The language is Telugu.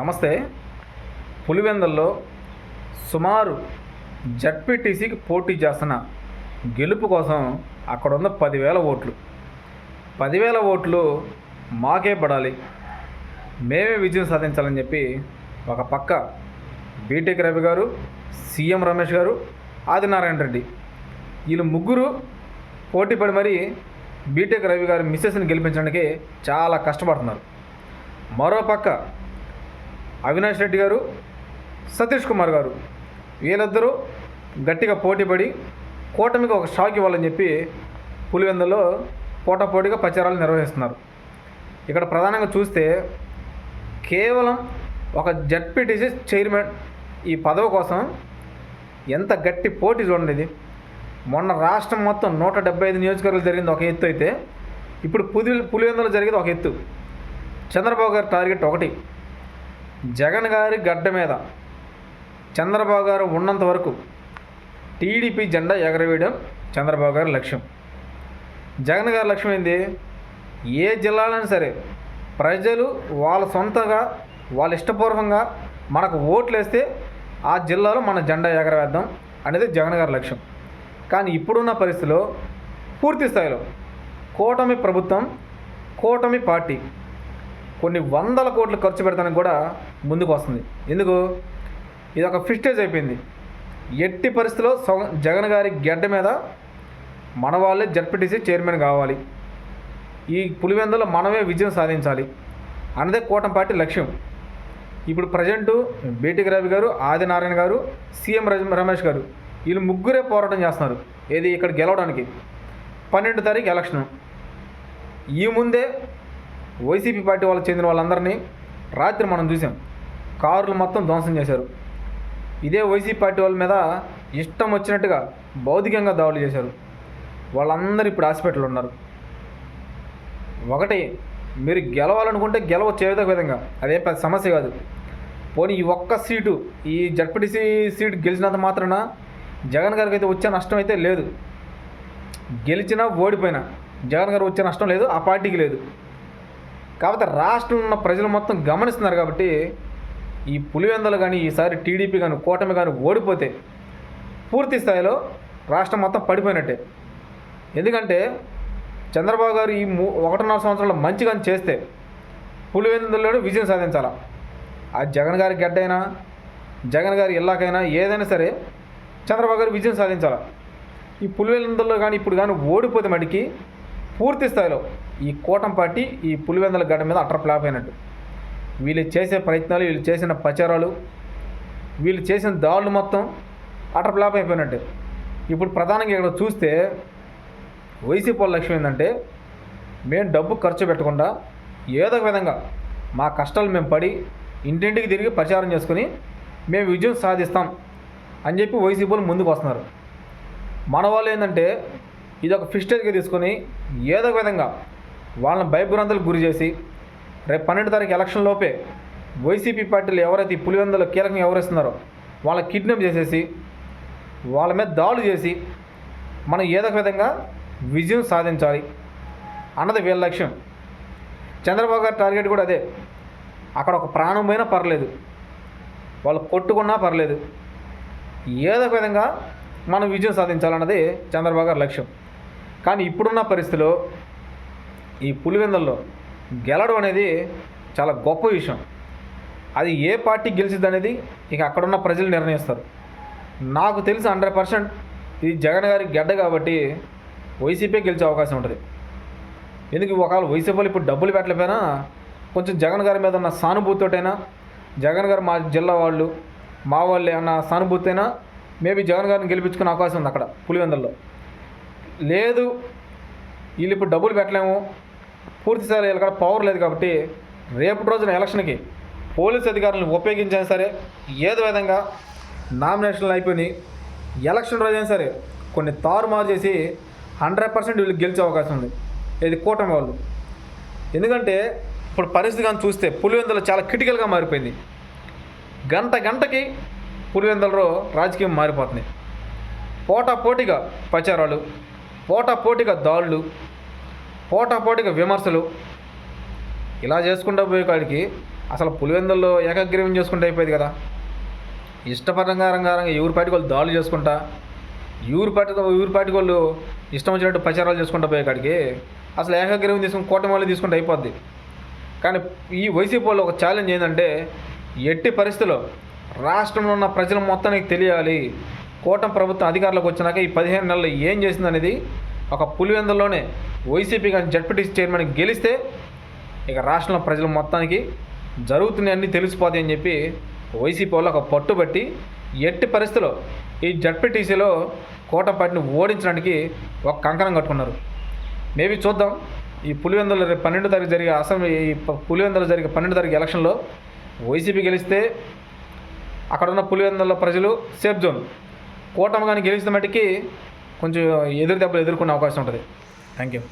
నమస్తే. పులివెందల్లో సుమారు జడ్పీటీసీకి పోటీ చేస్తున్న గెలుపు కోసం అక్కడ ఉన్న పదివేల ఓట్లు. పదివేల ఓట్లు మాకే పడాలి. మేమే విజయం సాధించాలని చెప్పి ఒక పక్క బీటెక్ రవి గారు సీఎం రమేష్ గారు ఆదినారాయణ రెడ్డి వీళ్ళు ముగ్గురు పోటీ పడి మరి బీటెక్ రవి గారు మిస్సెస్ని గెలిపించడానికి చాలా కష్టపడుతున్నారు. మరో పక్క అవినాష్ రెడ్డి గారు సతీష్ కుమార్ గారు వీళ్ళిద్దరూ గట్టిగా పోటీపడి కూటమికి ఒక షాక్ ఇవ్వాలని చెప్పి పులివెందులో పోటాపోటీగా ప్రచారాలు నిర్వహిస్తున్నారు. ఇక్కడ ప్రధానంగా చూస్తే కేవలం ఒక జడ్పీటీసీ చైర్మన్ ఈ పదవి కోసం ఎంత గట్టి పోటీ చూడండి ఇది. మొన్న రాష్ట్రం మొత్తం నూట డెబ్బై ఐదు నియోజకవర్గాలు జరిగింది ఒక ఎత్తు అయితే ఇప్పుడు పులి పులివెందులో జరిగేది ఒక ఎత్తు. చంద్రబాబు గారి టార్గెట్ ఒకటి. జగన్ గారి గడ్డ మీద చంద్రబాబు గారు ఉన్నంత వరకు టీడీపీ జెండా ఎగరవేయడం చంద్రబాబు గారి లక్ష్యం. జగన్ గారి లక్ష్యం ఏంది? ఏ జిల్లాలైనా సరే ప్రజలు వాళ్ళ సొంతగా వాళ్ళ ఇష్టపూర్వకంగా మనకు ఓట్లు వేస్తే ఆ జిల్లాలో మన జెండా ఎగరవేద్దాం అనేది జగన్ గారి లక్ష్యం. కానీ ఇప్పుడున్న పరిస్థితిలో పూర్తి స్థాయిలో కూటమి ప్రభుత్వం కూటమి పార్టీ కొన్ని వందల కోట్లు ఖర్చు పెడతానికి కూడా ముందుకు వస్తుంది. ఎందుకు? ఇది ఒక ఫిస్టేజ్ అయిపోయింది. ఎట్టి పరిస్థితిలో సొ- జగన్ గారి గడ్డ మీద మన వాళ్ళే జడ్పీటీసీ చైర్మన్ కావాలి. ఈ పులివెందులో మనమే విజయం సాధించాలి. అన్నదే కూటమి పార్టీ లక్ష్యం. ఇప్పుడు ప్రజెంటు బేటికి రవి గారు ఆదినారాయణ గారు సీఎం రమేష్ గారు వీళ్ళు ముగ్గురే పోరాటం చేస్తున్నారు. ఏది ఇక్కడ గెలవడానికి? పన్నెండు తారీఖు ఎలక్షన్. ఈ ముందే వైసీపీ పార్టీ వాళ్ళకి చెందిన వాళ్ళందరినీ రాత్రి మనం చూసాం. కారులు మొత్తం ధ్వంసం చేశారు. ఇదే వైసీపీ పార్టీ వాళ్ళ మీద ఇష్టం వచ్చినట్టుగా భౌతికంగా దాడులు చేశారు. వాళ్ళందరూ ఇప్పుడు హాస్పిటల్లో ఉన్నారు. ఒకటి మీరు గెలవాలనుకుంటే గెలవచ్చు ఏదో విధంగా అదే పెద్ద సమస్య కాదు. పోనీ ఈ ఒక్క సీటు ఈ జడ్పీటీసీ సీటు గెలిచినంత మాత్రాన జగన్ గారికి అయితే వచ్చే నష్టం అయితే లేదు. గెలిచినా ఓడిపోయినా జగన్ గారు వచ్చే నష్టం లేదు ఆ పార్టీకి లేదు. కాకపోతే రాష్ట్రంలో ఉన్న ప్రజలు మొత్తం గమనిస్తున్నారు కాబట్టి ఈ పులివెందలు కానీ ఈసారి టీడీపీ కానీ కూటమి కానీ ఓడిపోతే పూర్తి స్థాయిలో రాష్ట్రం మొత్తం పడిపోయినట్టే. ఎందుకంటే చంద్రబాబు గారు ఈ మూ ఒకటిన్నర సంవత్సరాలు మంచిగా చేస్తే పులివెందుల్లోనే విజయం సాధించాలా? ఆ జగన్ గారి గడ్డైనా జగన్ గారి ఇల్లాకైనా ఏదైనా సరే చంద్రబాబు గారు విజయం సాధించాలా? ఈ పులివెందుల్లో కానీ ఇప్పుడు కానీ ఓడిపోతే మటుకి పూర్తి స్థాయిలో ఈ కూటం పార్టీ ఈ పులివెందల గడ్డ మీద అట్ర ఫ్లాప్ అయినట్టు. వీళ్ళు చేసే ప్రయత్నాలు వీళ్ళు చేసిన ప్రచారాలు వీళ్ళు చేసిన దాడులు మొత్తం అట్ర ఫ్లాప్ అయిపోయినట్టు. ఇప్పుడు ప్రధానంగా ఇక్కడ చూస్తే వైసీపీ వాళ్ళ లక్ష్యం ఏంటంటే మేము డబ్బు ఖర్చు పెట్టకుండా ఏదో ఒక విధంగా మా కష్టాలు మేము పడి ఇంటింటికి తిరిగి ప్రచారం చేసుకుని మేము విజయం సాధిస్తాం అని చెప్పి వైసీపీ వాళ్ళు ముందుకు వస్తున్నారు. మన వాళ్ళు ఏంటంటే ఇది ఒక ఫిస్టేజ్గా తీసుకొని ఏదో ఒక విధంగా వాళ్ళని భయభ్రాంతులకు గురి చేసి రేపు పన్నెండు తారీఖు ఎలక్షన్ లోపే వైసీపీ పార్టీలు ఎవరైతే ఈ పులివెందులో కీలకంగా ఎవరేస్తున్నారో వాళ్ళని కిడ్నాప్ చేసేసి వాళ్ళ మీద దాడులు చేసి మనం ఏదో ఒక విధంగా విజయం సాధించాలి అన్నది వీళ్ళ లక్ష్యం. చంద్రబాబు గారి టార్గెట్ కూడా అదే. అక్కడ ఒక ప్రాణం పోయినా పర్లేదు. వాళ్ళు కొట్టుకున్నా పర్లేదు. ఏదో ఒక విధంగా మనం విజయం సాధించాలన్నది చంద్రబాబు గారి లక్ష్యం. కానీ ఇప్పుడున్న పరిస్థితిలో ఈ పులివెందల్లో గెలడం అనేది చాలా గొప్ప విషయం. అది ఏ పార్టీ గెలిచిద్ది అనేది ఇక అక్కడున్న ప్రజలు నిర్ణయిస్తారు. నాకు తెలిసి హండ్రెడ్ పర్సెంట్ ఇది జగన్ గారి గడ్డ కాబట్టి వైసీపీ గెలిచే అవకాశం ఉంటుంది. ఎందుకు ఒకవేళ వైసీపీ వాళ్ళు ఇప్పుడు డబ్బులు పెట్టలేకపోయినా కొంచెం జగన్ గారి మీద ఉన్న సానుభూతితోటైనా జగన్ గారు మా జిల్లా వాళ్ళు మా వాళ్ళే అన్న సానుభూతి అయినా మేబీ జగన్ గారిని గెలిపించుకునే అవకాశం ఉంది అక్కడ పులివెందుల్లో. లేదు వీళ్ళు ఇప్పుడు డబ్బులు పెట్టలేము పూర్తి సరే వీళ్ళ పవర్ లేదు కాబట్టి రేపటి రోజున ఎలక్షన్కి పోలీస్ అధికారులను ఉపయోగించైనా సరే ఏదో విధంగా నామినేషన్లు అయిపోయి ఎలక్షన్ రోజైనా సరే కొన్ని తారుమారు చేసి హండ్రెడ్ పర్సెంట్ వీళ్ళు గెలిచే అవకాశం ఉంది. ఇది కూటమి వాళ్ళు. ఎందుకంటే ఇప్పుడు పరిస్థితి కానీ చూస్తే పులివెందులు చాలా క్రిటికల్గా మారిపోయింది. గంట గంటకి పులివెందులలో రాజకీయం మారిపోతుంది. పోటా పోటీగా ప్రచారాలు పోటా పోటీగా దాళ్ళు పోటా పోటీగా విమర్శలు. ఇలా చేసుకుంటూ పోయేకాడికి అసలు పులివెందుల్లో ఏకగ్రీవం చేసుకుంటే అయిపోయేది కదా. ఇష్టపరంగారంగా ఎవరి పాటికి వాళ్ళు దాడులు చేసుకుంటా ఎవరి పాటి ఎవరి పాటికి వాళ్ళు ఇష్టం వచ్చినట్టు ప్రచారాలు చేసుకుంటూ పోయేకాడికి అసలు ఏకగ్రీవం తీసుకుని కూటమి వాళ్ళు తీసుకుంటే అయిపోద్ది. కానీ ఈ వైసీపీ వాళ్ళు ఒక ఛాలెంజ్ ఏంటంటే ఎట్టి పరిస్థితుల్లో రాష్ట్రంలో ఉన్న ప్రజల మొత్తానికి తెలియాలి కూటమి ప్రభుత్వం అధికారులకు వచ్చినాక ఈ పదిహేను నెలలు ఏం చేసిందనేది ఒక పులివెందులోనే వైసీపీ కానీ జడ్పీటీసీ చైర్మన్ గెలిస్తే ఇక రాష్ట్రంలో ప్రజల మొత్తానికి జరుగుతున్నాయన్నీ తెలిసిపోతాయి అని చెప్పి వైసీపీ వాళ్ళు ఒక పట్టుబట్టి ఎట్టి పరిస్థితిలో ఈ జడ్పీటీసీలో కోటపాటిని ఓడించడానికి ఒక కంకణం కట్టుకున్నారు. మేబీ చూద్దాం. ఈ పులివెందుల రేపు పన్నెండు తారీఖు జరిగే అసెంబ్లీ ఈ ప- పులివెందుల జరిగే పన్నెండు తారీఖు ఎలక్షన్లో వైసీపీ గెలిస్తే అక్కడ ఉన్న పులివెందుల ప్రజలు సేఫ్ జోన్. కూటమి కానీ గెలిచిన మట్టికి కొంచెం ఎదురు దెబ్బలు ఎదుర్కొనే అవకాశం ఉంటుంది. Thank you